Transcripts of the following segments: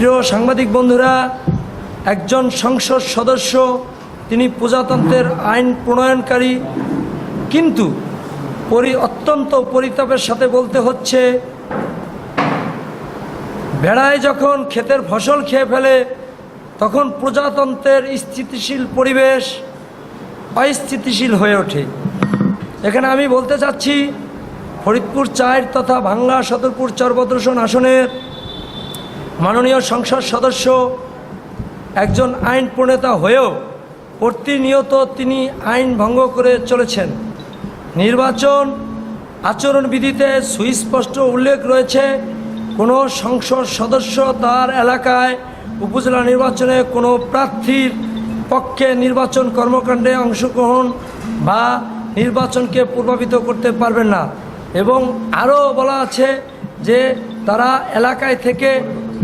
প্রিয় সাংবাদিক বন্ধুরা, একজন সংসদ সদস্য, তিনি প্রজাতন্ত্রের আইন প্রণয়নকারী, কিন্তু পরি, অত্যন্ত পরিতাপের সাথে বলতে হচ্ছে, বেড়ায় যখন ক্ষেতের ফসল খেয়ে ফেলে, তখন প্রজাতন্ত্রের স্থিতিশীল পরিবেশ অস্থিতিশীল হয়ে ওঠে। এখানে আমি বলতে চাচ্ছি, ফরিদপুর চার তথা বাংলা সদরপুর চরভদ্রসন আসনের মাননীয় সংসদ সদস্য, একজন আইন প্রণেতা হয়েও প্রতিনিয়ত তিনি আইন ভঙ্গ করে চলেছেন। নির্বাচন আচরণবিধিতে সুস্পষ্ট উল্লেখ রয়েছে, কোনো সংসদ সদস্য তার এলাকায় উপজেলা নির্বাচনে কোনো প্রার্থীর পক্ষে নির্বাচন কর্মকাণ্ডে অংশগ্রহণ বা নির্বাচনকে প্রভাবিত করতে পারবেন না। এবং আরও বলা আছে যে তারা এলাকায় থেকে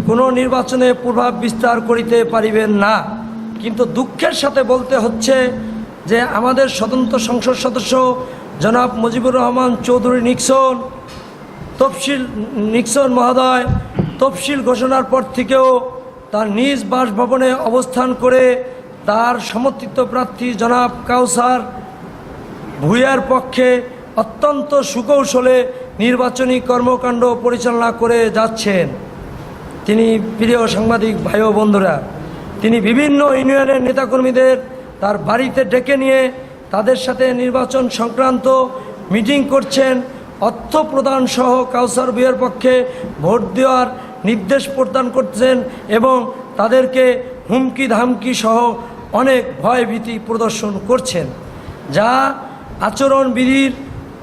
কোনো নির্বাচনে প্রভাব বিস্তার করিতে পারিবেন না। কিন্তু দুঃখের সাথে বলতে হচ্ছে যে আমাদের স্বতন্ত্র সংসদ সদস্য জনাব মুজিবুর রহমান চৌধুরী নিক্সন তফসিল নিক্সন মহোদয় তফসিল ঘোষণার পর থেকেও তার নিজ বাসভবনে অবস্থান করে তার সমর্থিত প্রার্থী জনাব কাউসার ভূঁইয়ার পক্ষে অত্যন্ত সুকৌশলে নির্বাচনী কর্মকাণ্ড পরিচালনা করে যাচ্ছেন। তিনি প্রিয় সাংবাদিক ভাই ও বন্ধুরা, তিনি বিভিন্ন ইউনিয়নের নেতাকর্মীদের তার বাড়িতে ডেকে নিয়ে তাদের সাথে নির্বাচন সংক্রান্ত মিটিং করছেন। অর্থ প্রদান সহ কাউসার বিয়ের পক্ষে ভোট দেওয়ার নির্দেশ প্রদান করছেন এবং তাদেরকে হুমকি ধামকি সহ অনেক ভয়ভীতি প্রদর্শন করছেন, যা আচরণবিধির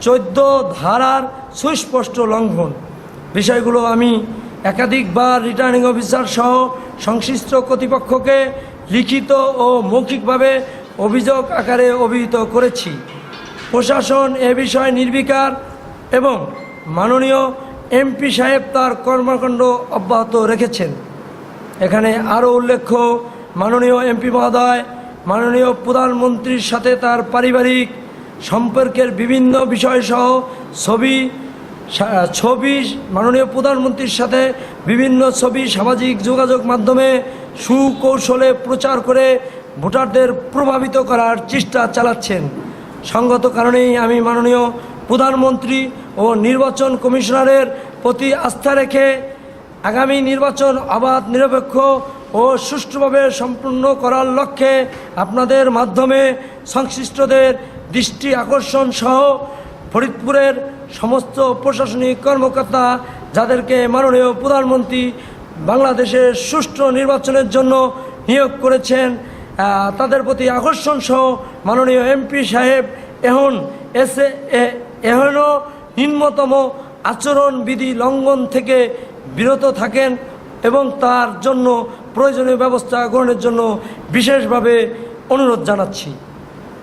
চোদ্দ ধারার সুস্পষ্ট লঙ্ঘন। বিষয়গুলো আমি একাধিকবার রিটার্নিং অফিসার সহ সংশ্লিষ্ট কর্তৃপক্ষকে লিখিত ও মৌখিকভাবে অভিযোগ আকারে অভিহিত করেছি। প্রশাসন এ বিষয়ে নির্বিকার এবং মাননীয় এমপি সাহেব তার কর্মকাণ্ড অব্যাহত রেখেছেন। এখানে আরও উল্লেখ্য, মাননীয় এমপি মহোদয়, মাননীয় প্রধানমন্ত্রীর সাথে তার পারিবারিক সম্পর্কের বিভিন্ন বিষয়সহ ছবি ছবি মাননীয় প্রধানমন্ত্রীর সাথে বিভিন্ন ছবি সামাজিক যোগাযোগ মাধ্যমে সুকৌশলে প্রচার করে ভোটারদের প্রভাবিত করার চেষ্টা চালাচ্ছেন। সঙ্গত কারণেই আমি মাননীয় প্রধানমন্ত্রী ও নির্বাচন কমিশনারের প্রতি আস্থা রেখে আগামী নির্বাচন অবাধ, নিরপেক্ষ ও সুষ্ঠুভাবে সম্পূর্ণ করার লক্ষ্যে আপনাদের মাধ্যমে সংশ্লিষ্টদের দৃষ্টি আকর্ষণ সহ ফরিদপুরের সমস্ত প্রশাসনিক কর্মকর্তা যাদেরকে মাননীয় প্রধানমন্ত্রী বাংলাদেশের সুষ্ঠু নির্বাচনের জন্য নিয়োগ করেছেন তাদের প্রতি আকর্ষণ সহ মাননীয় এমপি সাহেব এখন এস, এ- এখনও নিম্নতম আচরণবিধি লঙ্ঘন থেকে বিরত থাকেন এবং তার জন্য প্রয়োজনীয় ব্যবস্থা গ্রহণের জন্য বিশেষভাবে অনুরোধ জানাচ্ছি।